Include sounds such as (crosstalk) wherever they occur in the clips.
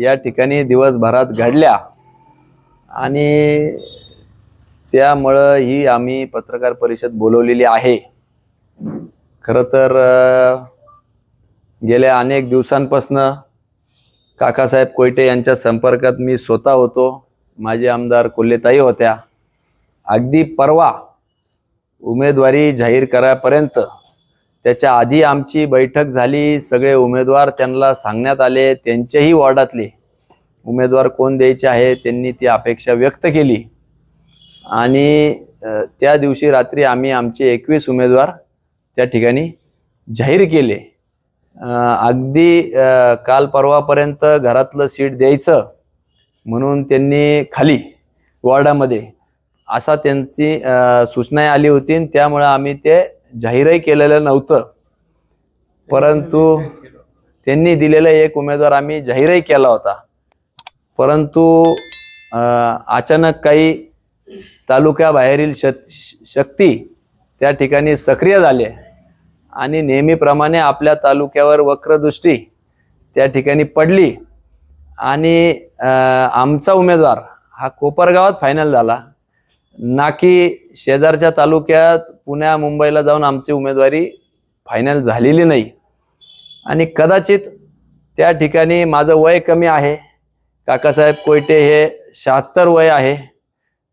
या ठिकाणी दिवसभरात घडल्या. आणि त्यामुळं ही आम्ही पत्रकार परिषद बोलवलेली आहे. खरं तर गेल्या अनेक दिवसांपासनं काकासाहेब कोयटे यांच्या संपर्कात मी स्वतः होतो. माझे आमदार कोल्हेताई होत्या. अगदी परवा उमेदवारी जाहीर करापर्यंत त्याच्या आधी आमची बैठक झाली सगळे उमेदवार त्यांना सांगण्यात आले त्यांच्याही वॉर्डातले उमेदवार कोण द्यायचे आहे त्यांनी ती अपेक्षा व्यक्त केली. आणि त्या दिवशी रात्री आम्ही आमचे एकवीस उमेदवार त्या ठिकाणी जाहीर केले. अगदी काल परवापर्यंत घरातलं सीट द्यायचं म्हणून त्यांनी खाली वॉर्डामध्ये असा त्यांची सूचना आली होती आणि त्यामुळं आम्ही ते जाहीरही केलेलं नव्हतं. परंतु त्यांनी दिलेला एक उमेदवार आम्ही जाहीरही केला होता. परंतु अचानक काही तालुक्याबाहेरील श शक्ती त्या ठिकाणी सक्रिय झाले आणि नेहमीप्रमाणे आपल्या तालुक्यावर वक्रदृष्टी त्या ठिकाणी पडली आणि आमचा उमेदवार हा कोपरगावात फायनल झाला. ना की शेजारच्या तालुक्यात पुण्या मुंबईला जाऊन आमची उमेदवारी फायनल झालेली नाही. आणि कदाचित त्या ठिकाणी माझं वय कमी आहे. काकासाहेब कोयटे हे शहात्तर वय आहे.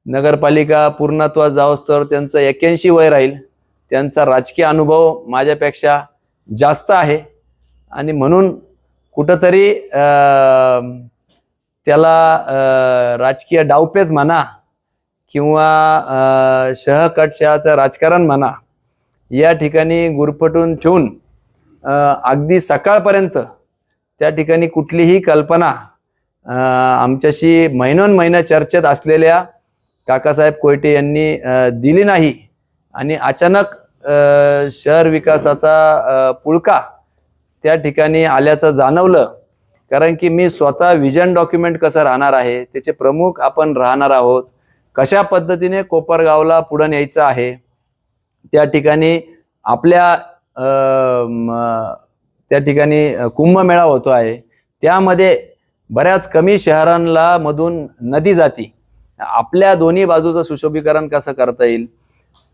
नगरपालिका पूर्णत्वात जावोस तर त्यांचं एक्याऐंशी वय राहील. त्यांचा राजकीय अनुभव माझ्यापेक्षा जास्त आहे. आणि म्हणून कुठंतरी त्याला राजकीय डावपेच म्हणा किंवा अं, राजकारण म्हणा या ठिकाणी गुरफटून ठेवून अगदी सकाळपर्यंत त्या ठिकाणी कुठलीही कल्पना आमच्याशी महिनोन महिना चर्चेत असलेल्या काकासाहेब कोयटे यांनी दिली नाही आणि अचानक शहर विकासाचा पुळका त्या ठिकाणी आल्याचं जाणवलं. कारण की मी स्वतः विजन डॉक्युमेंट कसं राहणार आहे त्याचे प्रमुख आपण राहणार आहोत. कशा पद्धतीने कोपरगावला पुढं न्यायचं आहे? त्या ठिकाणी आपल्या त्या ठिकाणी कुंभमेळा होतो आहे. त्यामध्ये बऱ्याच कमी शहरांला मधून नदी जाती. आपल्या दोन्ही बाजूचं सुशोभीकरण कसं करता येईल?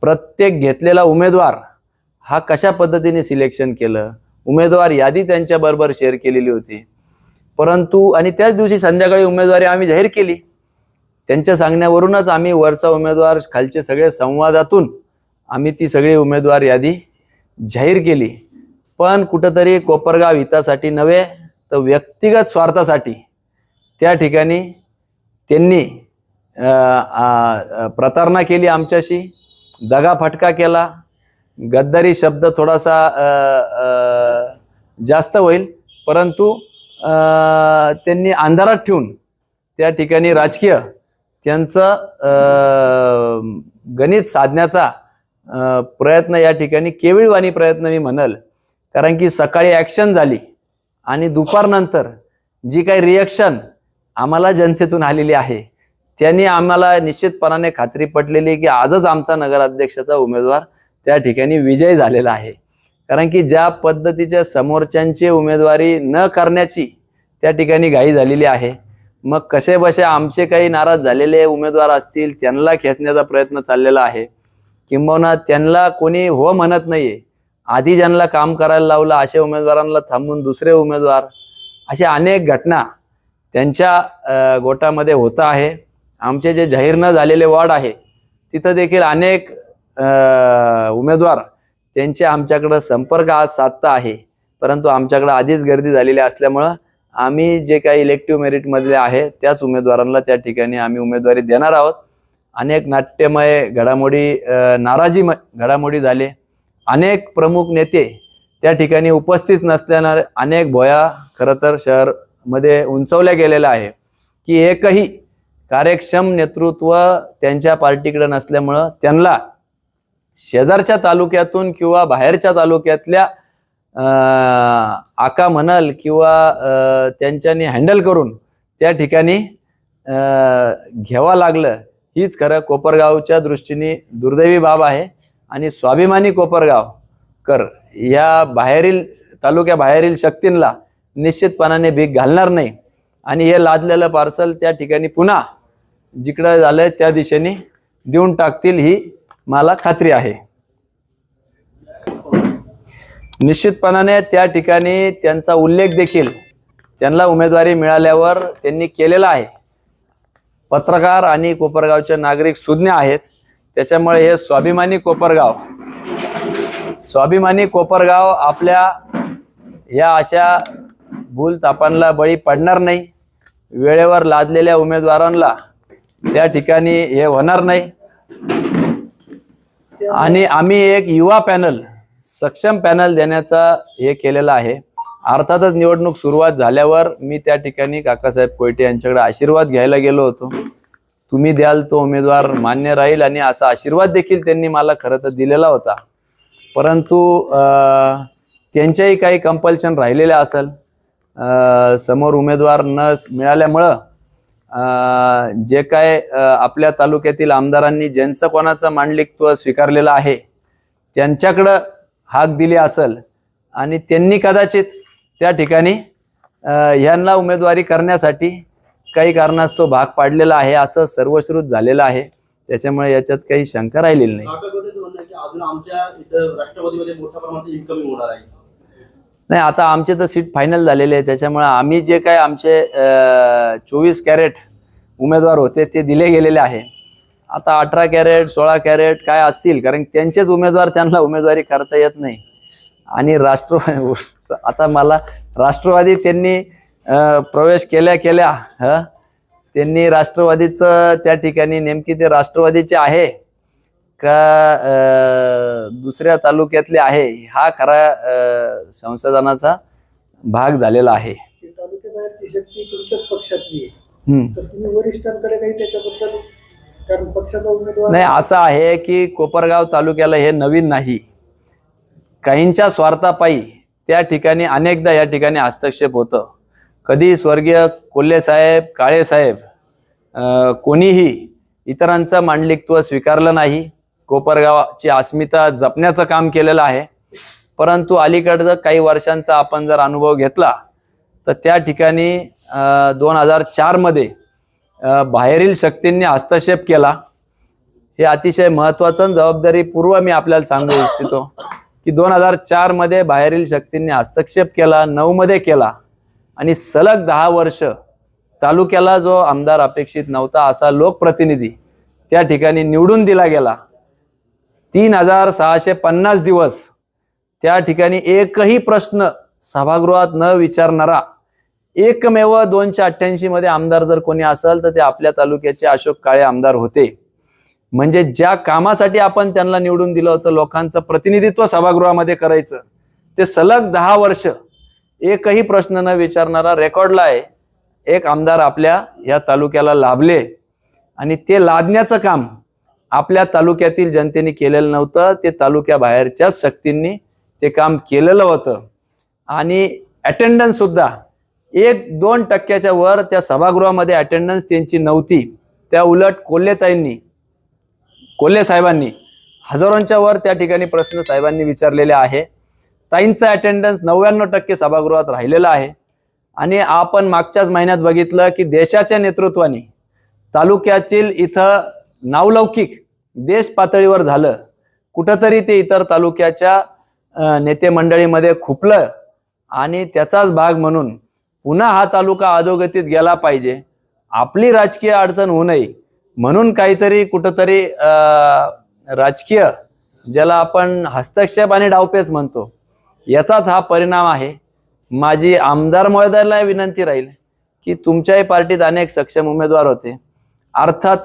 प्रत्येक घेतलेला उमेदवार हा कशा पद्धतीने सिलेक्शन केलं? उमेदवार यादी त्यांच्याबरोबर शेअर केलेली होती. परंतु आणि त्याच दिवशी संध्याकाळी उमेदवारी आम्ही जाहीर केली. त्यांच्या सांगण्यावरूनच आम्ही वरचा उमेदवार खालचे सगळे संवादातून आम्ही ती सगळी उमेदवार यादी जाहीर केली. पण कुठंतरी कोपरगाव हितासाठी नव्हे तर व्यक्तिगत स्वार्थासाठी त्या ठिकाणी त्यांनी प्रतारणा केली आमच्याशी दगाफटका केला. गद्दारी शब्द थोडासा जास्त होईल परंतु त्यांनी अंधारात ठेवून त्या ठिकाणी राजकीय त्यांचं गणित साधण्याचा प्रयत्न या ठिकाणी केविळवाणी प्रयत्न मी म्हणल. कारण की सकाळी ॲक्शन झाली आणि दुपारनंतर जी काही रिॲक्शन आम्हाला जनतेतून आलेली आहे त्यांनी आम्हाला निश्चितपणाने खात्री पटलेली की आजच आमचा नगराध्यक्षाचा उमेदवार त्या ठिकाणी विजय झालेला आहे. कारण की ज्या पद्धतीच्या समोरच्यांची उमेदवारी न करण्याची त्या ठिकाणी घाई झालेली आहे. मग कसे बसे आमचे काही नाराज झालेले उमेदवार असतील त्यांना खेचण्याचा प्रयत्न चाललेला आहे. किंबहुना त्यांना कोणी हो म्हणत नाहीये. आधी ज्यांना काम करायला लावलं अशा उमेदवारांना थांबून दुसरे उमेदवार अशा अनेक घटना त्यांच्या गोटामध्ये होत आहे. आमचे जे जाहीर न झालेले वॉर्ड आहे तिथं देखील अनेक उमेदवार त्यांचे आमच्याकडं संपर्क आज साधता आहे. परंतु आमच्याकडं आधीच गर्दी झालेली असल्यामुळं आम्ही जे काही इलेक्टिव्ह मेरिटमधले आहे त्याच उमेदवारांना त्या ठिकाणी आम्ही उमेदवारी देणार आहोत. अनेक नाट्यमय घडामोडी नाराजीमय नाराजी घडामोडी झाले. अनेक प्रमुख नेते त्या ठिकाणी उपस्थित नसल्यानं अनेक भोया खरं तर शहरमध्ये उंचवल्या गेलेल्या आहे. की एकही कार्यक्षम नेतृत्व त्यांच्या पार्टीकडे नसल्यामुळं त्यांना शेजारच्या तालुक्यातून किंवा बाहेरच्या तालुक्यातल्या आका म्हणाल किंवा त्यांच्यानी हँडल करून त्या ठिकाणी घ्यावा घ्यावं लागलं हीच खरं कोपरगावच्या दृष्टीने दुर्दैवी बाब आहे. आणि स्वाभिमानी कोपरगाव कर या बाहेरील तालुक्या बाहेरील शक्तींना निश्चितपणाने भीक घालणार नाही. आणि हे लादलेलं पार्सल त्या ठिकाणी पुन्हा जिकडं झालं त्या दिशेने देऊन टाकतील ही मला खात्री आहे. निश्चितपणाने त्या ठिकाणी त्यांचा उल्लेख देखील त्यांना उमेदवारी मिळाल्यावर त्यांनी केलेला आहे. पत्रकार आणि कोपरगावचे नागरिक सुज्ञ आहेत. त्याच्यामुळे हे स्वाभिमानी कोपरगाव स्वाभिमानी कोपरगाव आपल्या या अशा भूलतापांना बळी पडणार नाही. वेळेवर लादलेल्या उमेदवारांना त्या ठिकाणी हे होणार नाही. आणि आम्ही एक युवा पॅनल सक्षम पॅनल देण्याचा हे केलेलं आहे. अर्थातच निवडणूक सुरुवात झाल्यावर मी त्या ठिकाणी काकासाहेब कोयटे यांच्याकडे आशीर्वाद घ्यायला गेलो होतो. तुम्ही द्याल तो उमेदवार मान्य राहील आणि असा आशीर्वाद देखील त्यांनी मला खरं तर दिलेला होता. परंतु त्यांच्याही काही कंपल्शन राहिलेलं असेल. समोर उमेदवार न मिळाल्यामुळं जे काय आपल्या तालुक्यातील आमदारांनी ज्यांचं कोणाचं मांडलिकत्व स्वीकारलेलं आहे त्यांच्याकडं हाक दिली असेल आणि त्यांनी कदाचित त्या ठिकाणी ह्यांना उमेदवारी करण्यासाठी काही कारणास्तव भाग पाडलेला आहे असं सर्वश्रुत झालेलं आहे. त्याच्यामुळे याच्यात काही शंका राहिलेली नाही. नाही आता आमचे तर सीट फायनल झालेले आहे. त्याच्यामुळे आम्ही जे काय आमचे चोवीस कॅरेट उमेदवार होते ते दिले गेलेले आहे. आता अठरा कॅरेट सोळा कॅरेट काय असतील? कारण त्यांचेच उमेदवार त्यांना उमेदवारी करता येत नाही. आणि राष्ट्र (laughs) आता मला राष्ट्रवादी त्यांनी प्रवेश केल्या केल्या ह? त्यांनी राष्ट्रवादीचं त्या ठिकाणी नेमकी ते राष्ट्रवादीचे आहे का दुसऱ्या तालुक्यातले आहे? हा खरा संशोधनाचा भाग झालेला आहे. तालुक्याबाहेरची शक्ती तुमच्याच पक्षातली आहे. तुम्ही वरिष्ठांकडे काही त्याच्याबद्दल कारण पक्षाचा उमेदवार नाही असं आहे की कोपरगाव तालुक्याला हे नवीन नाही. काहींच्या स्वार्थापायी त्या ठिकाणी अनेकदा या ठिकाणी हस्तक्षेप होतं. कधी स्वर्गीय कोल्हेसाहेब काळेसाहेब कोणीही इतरांचं मांडलिकत्व स्वीकारलं नाही. कोपरगावाची अस्मिता जपण्याचं काम केलेलं आहे. परंतु अलीकडचं काही वर्षांचा आपण जर अनुभव घेतला तर त्या ठिकाणी दोन हजार चारमध्ये बाहेरील शक्तींनी हस्तक्षेप केला. हे अतिशय महत्वाचं आणि जबाबदारीपूर्व मी आपल्याला सांगू इच्छितो की दोन हजार चारमध्ये बाहेरील शक्तींनी हस्तक्षेप केला नऊ मध्ये केला आणि सलग दहा वर्ष तालुक्याला जो आमदार अपेक्षित नव्हता असा लोकप्रतिनिधी त्या ठिकाणी निवडून दिला गेला. तीन हजार सहाशे पन्नास दिवस त्या ठिकाणी एकही प्रश्न सभागृहात न विचारणारा एकमेव दोनशे अठ्ठ्याऐंशी मध्ये आमदार जर कोणी असेल तर ते आपल्या तालुक्याचे अशोक काळे आमदार होते. म्हणजे ज्या कामासाठी आपण त्यांना निवडून दिलं होतं लोकांचं प्रतिनिधित्व सभागृहामध्ये करायचं ते सलग दहा वर्ष एकही प्रश्न न विचारणारा रेकॉर्डला आहे. एक आमदार आपल्या या तालुक्याला लाभले आणि ते लादण्याचं काम आपल्या तालुक्यातील जनतेने केलेलं नव्हतं ते तालुक्याबाहेरच्याच शक्तींनी ते काम केलेलं होतं. आणि अटेंडन्ससुद्धा एक दोन टक्क्याच्या वर त्या सभागृहामध्ये अटेंडन्स त्यांची नव्हती. त्या उलट कोल्हेताईंनी कोल्हे साहेबांनी हजारोंच्या वर त्या ठिकाणी प्रश्न साहेबांनी विचारलेले आहे. ताईंचा अटेंडन्स नव्याण्णव टक्के सभागृहात राहिलेला आहे. आणि आपण मागच्याच महिन्यात बघितलं की देशाच्या नेतृत्वाने तालुक्यातील इथं नावलौकिक देश पातळीवर झालं. कुठंतरी ते इतर तालुक्याच्या नेते मंडळीमध्ये खुपलं. आणि त्याचाच भाग म्हणून पुन्हा हा तालुका अधोगतीत गेला पाहिजे. आपली राजकीय अडचण होऊ नये. म्हणून काहीतरी कुठंतरी राजकीय ज्याला आपण हस्तक्षेप आणि डावपेच म्हणतो याचाच हा परिणाम आहे. माझी आमदार महोदयाला विनंती राहील की तुमच्याही पार्टीत अनेक सक्षम उमेदवार होते. अर्थात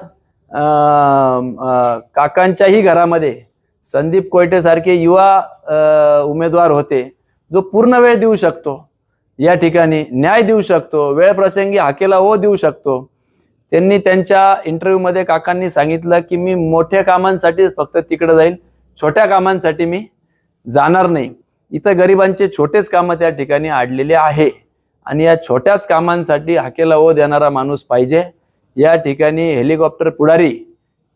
काकांच्याही घरामध्ये संदीप कोयटेसारखे युवा उमेदवार होते जो पूर्ण वेळ देऊ शकतो. या ठिकाणी न्याय देऊ शकतो वेळ प्रसंगी हाकेला ओ देऊ शकतो. त्यांनी त्यांच्या इंटरव्ह्यूमध्ये काकांनी सांगितलं की मी मोठ्या कामांसाठीच फक्त तिकडे जाईल छोट्या कामांसाठी मी जाणार नाही. इथं गरिबांचे छोटेच कामं त्या ठिकाणी आडलेले आहे. आणि या छोट्याच कामांसाठी हाकेला ओ देणारा माणूस पाहिजे. या ठिकाणी हेलिकॉप्टर पुढारी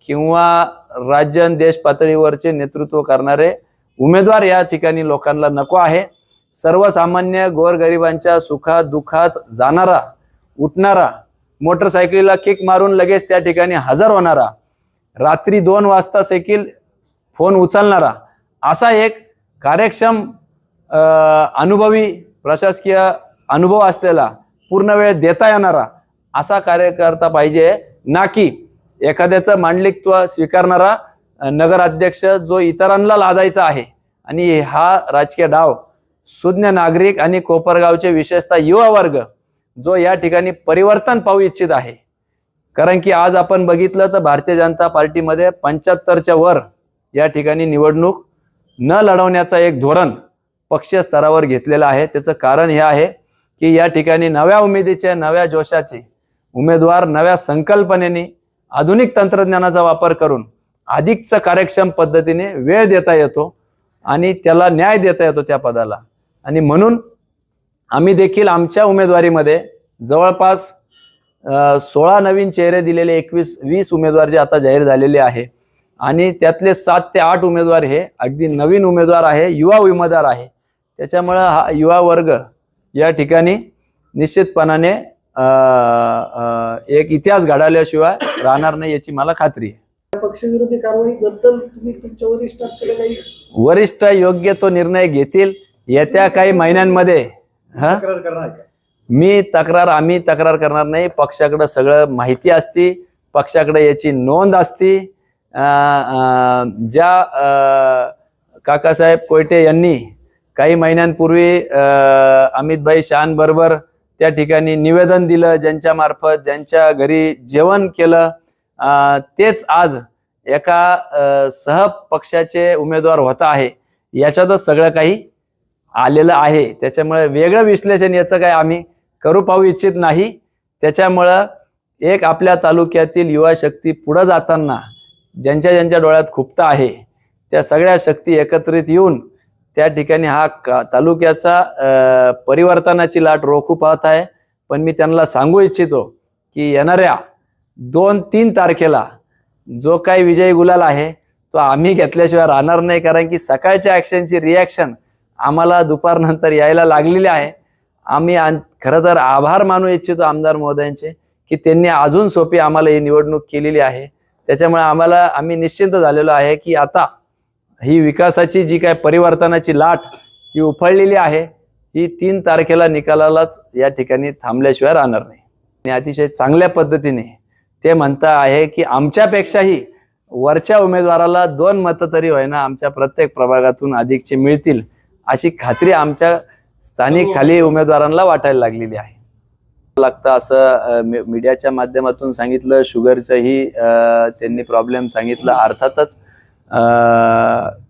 किंवा राज्य देश पातळीवरचे नेतृत्व करणारे उमेदवार या ठिकाणी लोकांना नको आहे. सर्वसामान्य गोरगरिबांच्या सुखात दुखात जाणारा उठणारा मोटरसायकलीला किक मारून लगेच त्या ठिकाणी हजर होणारा रात्री दोन वाजता सेकील फोन उचलणारा असा एक कार्यक्षम अनुभवी प्रशासकीय अनुभव असलेला पूर्ण वेळ देता येणारा असा कार्यकर्ता पाहिजे ना की एखाद्याचं मांडलिकत्व स्वीकारणारा नगराध्यक्ष जो इतरांना लादायचा आहे. आणि हा राजकीय डाव सुज्ञ नागरिक आणि कोपरगावचे विशेषतः युवा वर्ग जो या ठिकाणी परिवर्तन पाहू इच्छित आहे. कारण की आज आपण बघितलं तर भारतीय जनता पार्टीमध्ये पंच्याहत्तरच्या वर या ठिकाणी निवडणूक न लढवण्याचा एक धोरण पक्षीय स्तरावर घेतलेलं आहे. त्याचं कारण हे आहे की या ठिकाणी नव्या उमेदीचे नव्या जोशाचे उमेदवार नव्या संकल्पनेने आधुनिक तंत्रज्ञानाचा वापर करून अधिकच कार्यक्षम पद्धतीने वेळ देता येतो आणि त्याला न्याय देता येतो त्या पदाला. आणि म्हणून आम्ही देखील आमच्या उमेदवारीमध्ये जवळपास सोळा नवीन चेहरे दिलेले एकवीस वीस उमेदवार जे आता जाहीर झालेले आहे आणि त्यातले सात ते आठ उमेदवार हे अगदी नवीन उमेदवार आहे युवा उमेदवार आहे. त्याच्यामुळं हा युवा वर्ग या ठिकाणी निश्चितपणाने एक इतिहास घडवल्याशिवाय राहणार नाही याची मला खात्री आहे. पक्षविरोधी कारवाई बद्दल तुम्ही तुमच्या वरिष्ठांकडे काही वरिष्ठ योग्य तो निर्णय घेतील. येत्या काही महिन्यांमध्ये हा? तक्रार करणार आहे का? मी तक्रार आम्ही तक्रार करणार नाही. पक्षाकडे सगळं माहिती असती. पक्षाकडे याची नोंद असती. ज्या अं, काकासाहेब कोयटे यांनी काही महिन्यांपूर्वी अं, अमितभाई शहांबरोबर त्या ठिकाणी निवेदन दिलं ज्यांच्या मार्फत ज्यांच्या घरी जेवण केलं अं, तेच आज एका अं, सहपक्षाचे उमेदवार होता आहे. याच्यातच सगळं काही आलेलं आहे. त्याच्यामुळे वेगळं विश्लेषण याचं काय आम्ही करू पाहू इच्छित नाही. त्याच्यामुळं एक आपल्या तालुक्यातील युवा शक्ती पुढं जाताना ज्यांच्या ज्यांच्या डोळ्यात खुपता आहे त्या सगळ्या शक्ती एकत्रित येऊन त्या ठिकाणी हा का तालुक्याचा परिवर्तनाची लाट रोखू पाहत आहे. पण मी त्यांना सांगू इच्छितो की येणाऱ्या दोन तीन तारखेला जो काही विजयी गुलाल आहे तो आम्ही घेतल्याशिवाय राहणार नाही. कारण की सकाळच्या ॲक्शनची रिॲक्शन आम्हाला दुपारनंतर यायला लागलेली आहे. आम्ही खरं तर आभार मानू इच्छितो आमदार महोदयांचे की त्यांनी अजून सोपी आम्हाला ही निवडणूक केलेली आहे. त्याच्यामुळे आम्हाला आम्ही निश्चिंत झालेलो आहे की आता ही विकासाची जी काय परिवर्तनाची लाट ही उफळलेली आहे ही तीन तारखेला निकालालाच या ठिकाणी थांबल्याशिवाय राहणार नाही. आणि अतिशय चांगल्या पद्धतीने ते म्हणता आहे की आमच्यापेक्षाही वरच्या उमेदवाराला दोन मतं तरी होईना आमच्या प्रत्येक प्रभागातून अधिकचे मिळतील. अशी खात्री आमच्या स्थानिक खाली उमेदवारांना वाटायला लागलेली आहे. लागतं असं मीडियाच्या माध्यमातून सांगितलं शुगरचंही त्यांनी प्रॉब्लेम सांगितलं. अर्थातच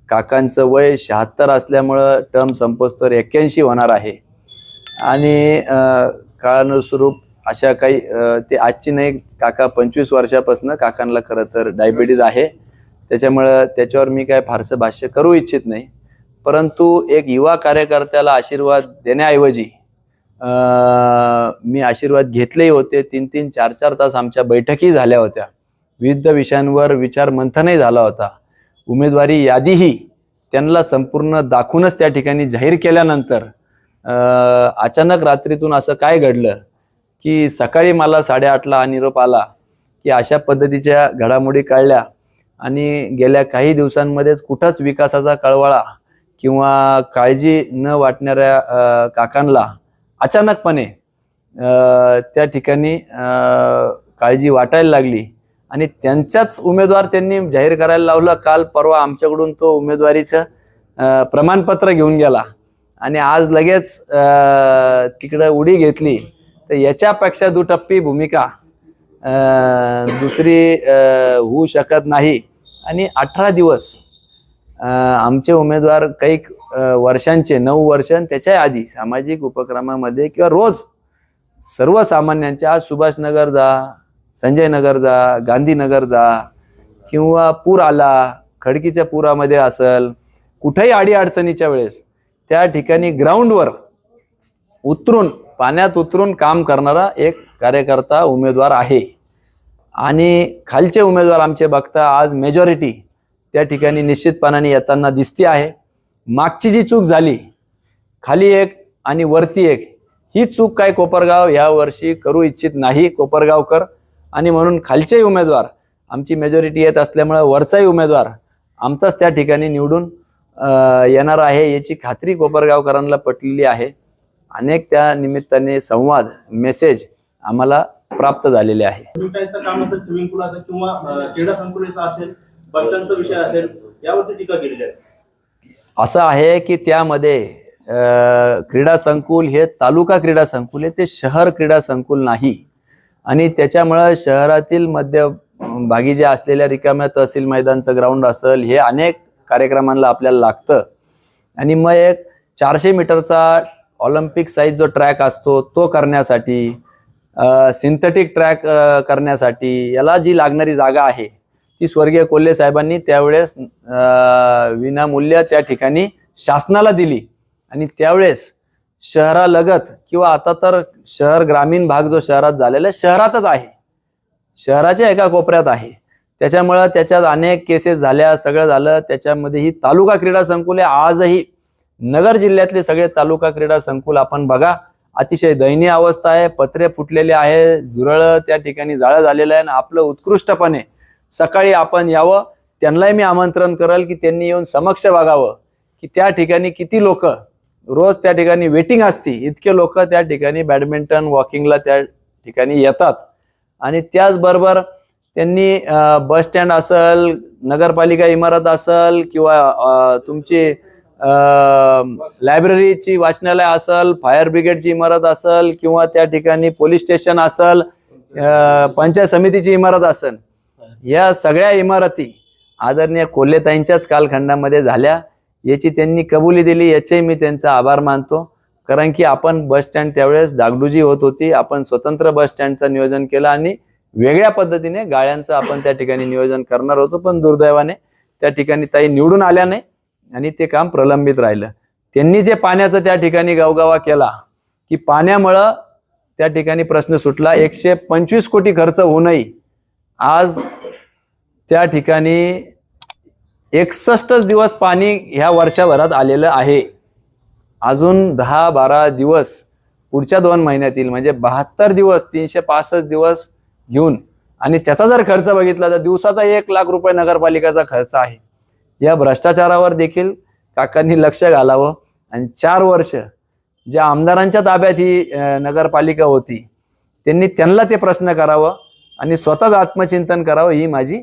काकांचं वय शहात्तर असल्यामुळं टर्म संपोस्तोर एक्क्याऐंशी होणार आहे. आणि अ, काळानुरूप अशा काही ते आजची नाही काका पंचवीस वर्षापासून काकांना खरं तर डायबिटीज आहे. त्याच्यामुळं त्याच्यावर मी काय फारसं भाष्य करू इच्छित नाही. परंतु एक युवा कार्यकर्त्याला आशीर्वाद देण्याऐवजी मी आशीर्वाद घेतलेही होते. तीन तीन चार चार तास आमच्या बैठकी झाल्या होत्या. विविध विषयांवर विचार मंथनही झाला होता. उमेदवारी यादीही त्यांना संपूर्ण दाखवूनच त्या ठिकाणी जाहीर केल्यानंतर अचानक रात्रीतून असं काय घडलं की सकाळी मला साडेआठला हा निरोप आला की अशा पद्धतीच्या घडामोडी कळल्या आणि गेल्या काही दिवसांमध्येच कुठंच विकासाचा कळवळा किंवा काळजी न वाटणाऱ्या काकांना अचानकपणे त्या ठिकाणी काळजी वाटायला लागली. आणि त्यांच्याच उमेदवार त्यांनी जाहीर करायला लावलं. काल परवा आमच्याकडून तो उमेदवारीचं प्रमाणपत्र घेऊन गेला. आणि आज लगेच तिकडं उडी घेतली. तर याच्यापेक्षा दुटप्पी भूमिका दुसरी होऊ शकत नाही. आणि अठरा दिवस आमचे उमेदवार काही वर्षांचे नऊ वर्ष त्याच्या आधी सामाजिक उपक्रमामध्ये किंवा रोज सर्वसामान्यांच्या आज सुभाषनगर जा संजय नगर जा गांधीनगर जा किंवा पूर आला खडकीच्या पुरामध्ये असल कुठेही अडीअडचणीच्या वेळेस त्या ठिकाणी ग्राउंडवर उतरून पाण्यात उतरून काम करणारा एक कार्यकर्ता उमेदवार आहे. आणि खालचे उमेदवार आमचे बघता आज मेजॉरिटी त्या ठिकाणी निश्चितपणाने येताना दिसते आहे. मागची जी चूक झाली खाली एक आणि वरती एक ही चूक काय कोपरगाव? या वर्षी करू इच्छित नाही कोपरगावकर. आणि म्हणून खालचेही उमेदवार आमची मेजॉरिटी येत असल्यामुळं वरचाही उमेदवार आमचाच त्या ठिकाणी निवडून येणार आहे याची खात्री कोपरगावकरांना पटलेली आहे. अनेक त्या निमित्ताने संवाद मेसेज आम्हाला प्राप्त झालेले आहे. स्विमिंग विषय असेल यावरती टीका केलेली आहे. असं आहे की त्यामध्ये क्रीडा संकुल हे तालुका क्रीडा संकुल आहे ते शहर क्रीडा संकुल नाही. आणि त्याच्यामुळं शहरातील मध्य भागी जे असलेल्या रिकाम्या तहसील मैदानचं ग्राउंड असेल हे अनेक कार्यक्रमांना आपल्याला लागतं. आणि मग एक चारशे मीटरचा ऑलिम्पिक साईज जो ट्रॅक असतो तो करण्यासाठी सिंथेटिक ट्रॅक करण्यासाठी याला जी लागणारी जागा आहे ती स्वर्गीय कोल्हे साहेबांनी त्यावेळेस विनामूल्य त्या ठिकाणी शासनाला दिली. आणि त्यावेळेस शहरालगत किंवा आता तर शहर ग्रामीण भाग जो शहरात झालेला आहे, शहरातच आहे. शहराच्या एका कोपऱ्यात आहे. त्याच्यामुळं त्याच्यात अनेक केसेस झाल्या सगळं झालं. त्याच्यामध्ये ही तालुका क्रीडा संकुल आहे. आजही नगर जिल्ह्यातले सगळे तालुका क्रीडा संकुल आपण बघा. अतिशय दयनीय अवस्था आहे. पत्रे फुटलेले आहे. झुरळ त्या ठिकाणी जाळं झालेलं आहे. आणि आपलं उत्कृष्टपणे सकाळी आपण यावं त्यांनाही मी आमंत्रण करल की त्यांनी येऊन समक्ष बघावं की त्या ठिकाणी किती लोक रोज त्या ठिकाणी वेटिंग असती इतके लोक त्या ठिकाणी बॅडमिंटन वॉकिंगला त्या ठिकाणी येतात. आणि त्याचबरोबर त्यांनी बस स्टँड असल नगरपालिका इमारत असल किंवा तुमची लायब्ररीची वाचनालय असल फायर ब्रिगेडची इमारत असल किंवा त्या ठिकाणी पोलीस स्टेशन असल पंचायत समितीची इमारत असेल या सगळ्या इमारती आदरणीय कोल्हेताईंच्याच कालखंडामध्ये झाल्या. याची त्यांनी कबुली दिली याचेही मी त्यांचा आभार मानतो. कारण की आपण बस स्टँड त्यावेळेस दागडुजी होत होती. आपण स्वतंत्र बसस्टँडचं नियोजन केलं आणि वेगळ्या पद्धतीने गाळ्यांचं आपण त्या ठिकाणी नियोजन करणार होतो. पण दुर्दैवाने त्या ठिकाणी ताई निवडून आल्या नाही आणि ते काम प्रलंबित राहिलं. त्यांनी जे पाण्याचं त्या ठिकाणी गावगावा केला की पाण्यामुळं त्या ठिकाणी प्रश्न सुटला. एकशे पंचवीस कोटी खर्च होऊनही आज त्या ठिकाणी एकसष्टच दिवस पाणी ह्या वर्षभरात आलेलं आहे. अजून दहा बारा दिवस पुढच्या दोन महिन्यातील म्हणजे बहात्तर दिवस तीनशे पासष्ट दिवस घेऊन आणि त्याचा जर खर्च बघितला तर दिवसाचा एक लाख रुपये नगरपालिकेचा खर्च आहे. या भ्रष्टाचारावर देखील काकांनी लक्ष घालावं आणि चार वर्ष ज्या आमदारांच्या ताब्यात ही नगरपालिका होती त्यांनी त्यांना ते प्रश्न करावं. आणि स्वतःच आत्मचिंतन करावं ही माझी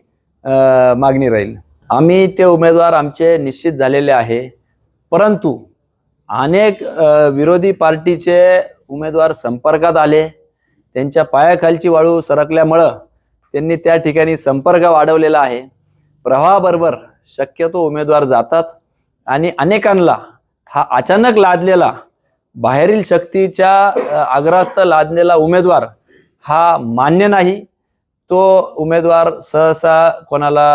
मागणी राहील. आम्ही ते उमेदवार आमचे निश्चित झालेले आहे. परंतु अनेक विरोधी पार्टीचे उमेदवार संपर्कात आले. त्यांच्या पायाखालची वाळू सरकल्यामुळं त्यांनी त्या ठिकाणी संपर्क वाढवलेला आहे. प्रवाहाबरोबर शक्यतो उमेदवार जातात आणि अनेकांना हा अचानक लादलेला बाहेरील शक्तीच्या आग्रास्त लादलेला उमेदवार हा मान्य नाही. तो उमेदवार सहसा कोणाला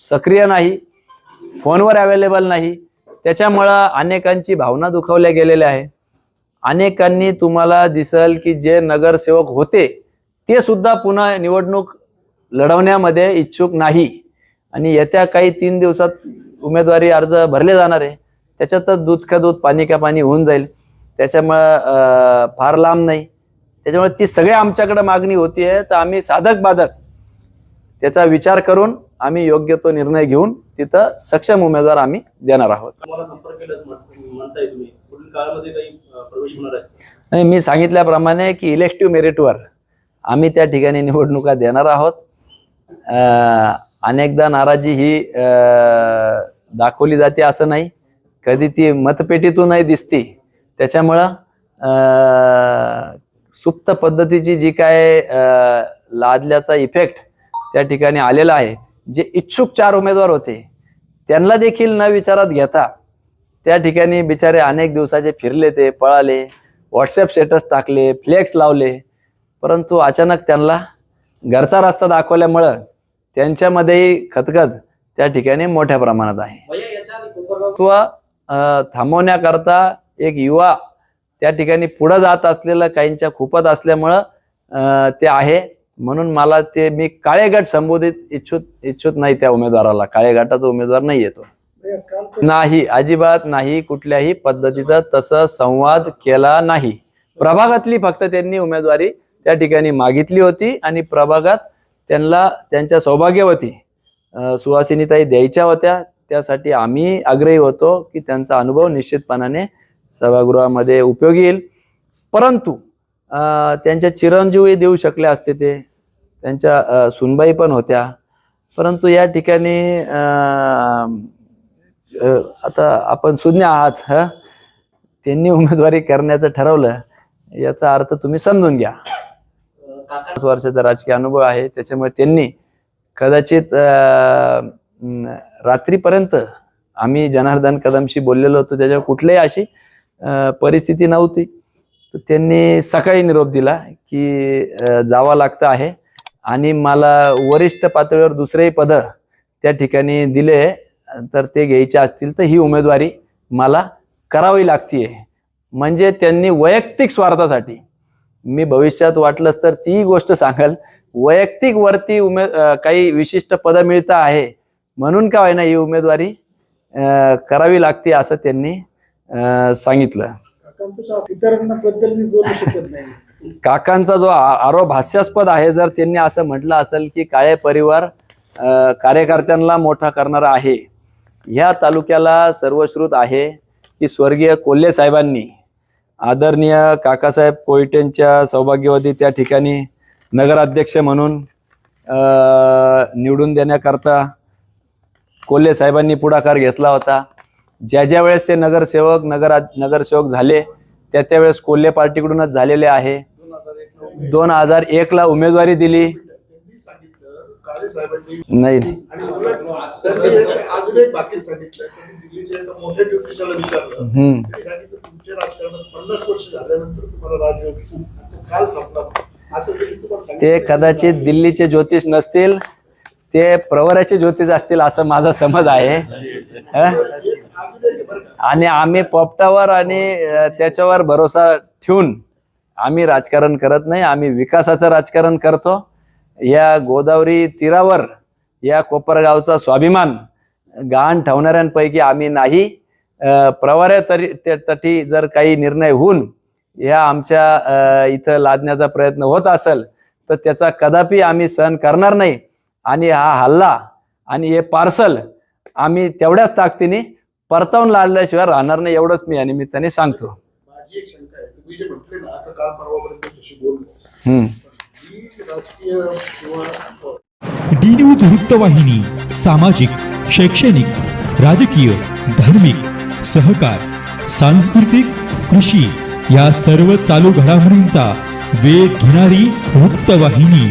सक्रिय नाही फोनवर अवेलेबल नाही. त्याच्यामुळं अनेकांची भावना दुखावल्या गेलेल्या आहे. अनेकांनी तुम्हाला दिसल की जे नगरसेवक होते ते सुद्धा पुन्हा निवडणूक लढवण्यामध्ये इच्छुक नाही. आणि येत्या काही तीन दिवसात उमेदवारी अर्ज भरले जाणार आहे. त्याच्यातच दूध का दूध पाणी का पाणी होऊन जाईल. त्याच्यामुळं फार लांब नाही. त्याच्यामुळे ती सगळी आमच्याकडे मागणी होती आहे. तर आम्ही साधक बाधक त्याचा विचार करून आम्ही योग्य तो निर्णय घेऊन तिथं सक्षम उमेदवार आम्ही देणार आहोत. नाही मी सांगितल्याप्रमाणे की इलेक्टिव्ह मेरिटवर आम्ही त्या ठिकाणी निवडणुका देणार आहोत. अनेकदा नाराजी ही दाखवली जाते असं नाही. कधी ती मतपेटीतूनही दिसती. त्याच्यामुळं सुप्त पद्धतीची जी काय लादल्याचा इफेक्ट त्या ठिकाणी आलेला आहे. जे इच्छुक चार उमेदवार होते त्यांना देखील न विचारात घेता त्या ठिकाणी बिचारे अनेक दिवसाचे फिरले ते पळाले व्हॉट्सअप स्टेटस टाकले फ्लेक्स लावले. परंतु अचानक त्यांना घरचा रस्ता दाखवल्यामुळं त्यांच्यामध्येही खतखत त्या ठिकाणी मोठ्या प्रमाणात आहे. तो थांबवण्याकरता एक युवा त्या ठिकाणी पुढं जात असलेलं काहींच्या खूपत असल्यामुळं ते आहे. म्हणून मला ते मी काळे संबोधित इच्छुक इच्छुक नाही त्या उमेदवाराला. काळे उमेदवार नाही येतो नाही अजिबात नाही कुठल्याही पद्धतीचा तसा संवाद केला नाही. प्रभागातली फक्त त्यांनी उमेदवारी त्या ठिकाणी मागितली होती आणि प्रभागात त्यांना त्यांच्या सौभाग्यवती अं, सुहासिनीताई द्यायच्या होत्या. त्यासाठी आम्ही आग्रही होतो की त्यांचा अनुभव निश्चितपणाने सभागृहामध्ये उपयोगी येईल. परंतु त्यांच्या चिरंजीवी देऊ शकले असते ते. त्यांच्या सुनबाई पण होत्या. परंतु या ठिकाणी आता आपण सुज्ञ आहात ह? त्यांनी उमेदवारी करण्याचं ठरवलं. याचा अर्थ तुम्ही समजून घ्या. पाच वर्षाचा राजकीय अनुभव आहे. त्याच्यामुळे त्यांनी कदाचित रात्रीपर्यंत आम्ही जनार्दन कदमशी बोललेलो होतो. त्याच्यावर कुठलेही अशी परिस्थिती नव्हती. तर त्यांनी सकाळी निरोप दिला की जावं लागतं आहे. आणि मला वरिष्ठ पातळीवर दुसरेही पद त्या ठिकाणी दिले तर ते घ्यायचे असतील तर ही उमेदवारी मला करावी लागतीये. म्हणजे त्यांनी वैयक्तिक स्वार्थासाठी मी भविष्यात वाटलंच तर ती गोष्ट सांगाल वैयक्तिक वरती उमे काही विशिष्ट पदं मिळतं आहे. म्हणून का होईना ही उमेदवारी करावी लागते असं त्यांनी सांगितलं. काकांचं तर इतरांना बद्दल मी बोलू शकत नाही. काकांचा जो आरोप हास्यास्पद आहे जर त्यांनी असं म्हटलं असेल की काळे परिवार कार्यकर्त्यांना मोठा करणारा आहे ह्या तालुक्याला सर्वश्रुत आहे की स्वर्गीय कोल्हे साहेबांनी आदरणीय काकासाहेब कोयटेंच्या सौभाग्यवती त्या ठिकाणी नगराध्यक्ष म्हणून निवडून देण्याकरता कोल्हे साहेबांनी पुढाकार घेतला होता. ज्या ज्या वेळेस ते नगरसेवक नगर नगरसेवक झाले त्या त्यावेळेस कोल्हे पार्टीकडूनच झालेले आहे. दोन हजार एक ला उमेदवारी दिली. नाही. ते कदाचित दिल्लीचे ज्योतिष नसतील. ते प्रवराचे ज्योतिष असतील असं माझा समज आहे. आणि आम्ही पोपटावर आणि त्याच्यावर भरोसा ठेवून आम्ही राजकारण करत नाही आम्ही विकासाचं राजकारण करतो. या गोदावरी तीरावर या कोपरगावचा स्वाभिमान गहाण ठेवणाऱ्यांपैकी आम्ही नाही. अ, प्रवऱ्या तरी तटी जर काही निर्णय होऊन या आमच्या इथं लादण्याचा प्रयत्न होत असेल तर त्याचा कदापि आम्ही सहन करणार नाही. आणि हा हल्ला आणि हे पार्सल आम्ही तेवढ्याच ताकदीने परतावून लाडल्याशिवाय राहणार नाही एवढंच मी या निमित्ताने सांगतो. ही डी न्यूज वृत्तवाहिनी सामाजिक शैक्षणिक राजकीय धार्मिक सहकार सांस्कृतिक कृषी या सर्व चालू घडामोडींचा वेध घेणारी वृत्तवाहिनी.